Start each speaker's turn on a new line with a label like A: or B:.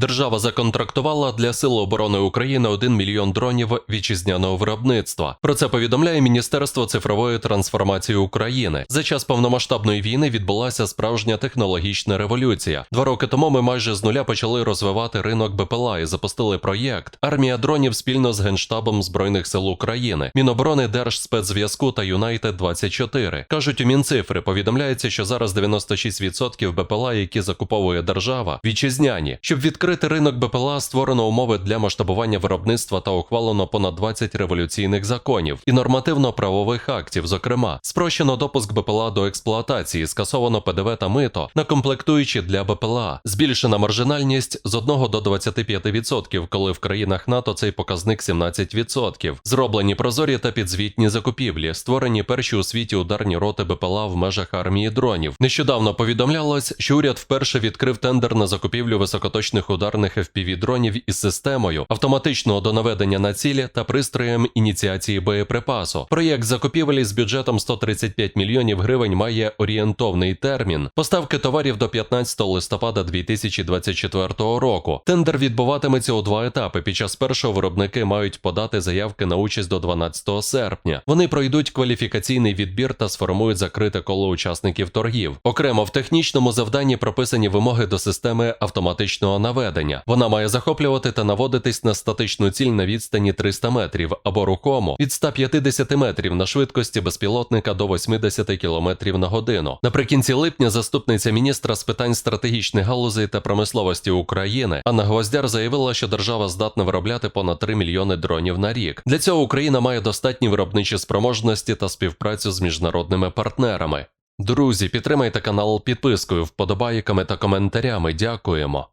A: Держава законтрактувала для Сил оборони України 1 мільйон дронів вітчизняного виробництва. Про це повідомляє Міністерство цифрової трансформації України. За час повномасштабної війни відбулася справжня технологічна революція. Два роки тому ми майже з нуля почали розвивати ринок БПЛА і запустили проєкт Армія дронів спільно з Генштабом Збройних сил України, Міноборони Держспецзв'язку та Юнайтед 24 кажуть у Мінцифри. Повідомляється, що зараз 96% БПЛА, які закуповує держава, вітчизняні. Щоб відкрити ринок БПЛА, створено умови для масштабування виробництва та ухвалено понад 20 революційних законів і нормативно-правових актів. Зокрема, спрощено допуск БПЛА до експлуатації, скасовано ПДВ та мито на комплектуючі для БПЛА, збільшена маржинальність з 1 до 25%, коли в країнах НАТО цей показник 17%. Зроблені прозорі та підзвітні закупівлі, створені перші у світі ударні роти БПЛА в межах армії дронів. Нещодавно повідомлялось, що уряд вперше відкрив тендер на закупівлю високоточних ударних fpv дронів із системою автоматичного донаведення на цілі та пристроєм ініціації боєприпасу. Проєкт закупівелі з бюджетом 135 мільйонів гривень має орієнтовний термін поставки товарів до 15 листопада 2024 року. Тендер відбуватиметься у два етапи. Під час першого виробники мають подати заявки на участь до 12 серпня. Вони пройдуть кваліфікаційний відбір та сформують закрите коло учасників торгів. Окремо в технічному завданні прописані вимоги до системи автоматичного наведення. Вона має захоплювати та наводитись на статичну ціль на відстані 300 метрів або рухому від 150 метрів на швидкості безпілотника до 80 км на годину. Наприкінці липня заступниця міністра з питань стратегічних галузей та промисловості України Анна Гвоздяр заявила, що держава здатна виробляти понад 3 мільйони дронів на рік. Для цього Україна має достатні виробничі спроможності та співпрацю з міжнародними партнерами. Друзі, підтримайте канал підпискою, вподобайками та коментарями. Дякуємо.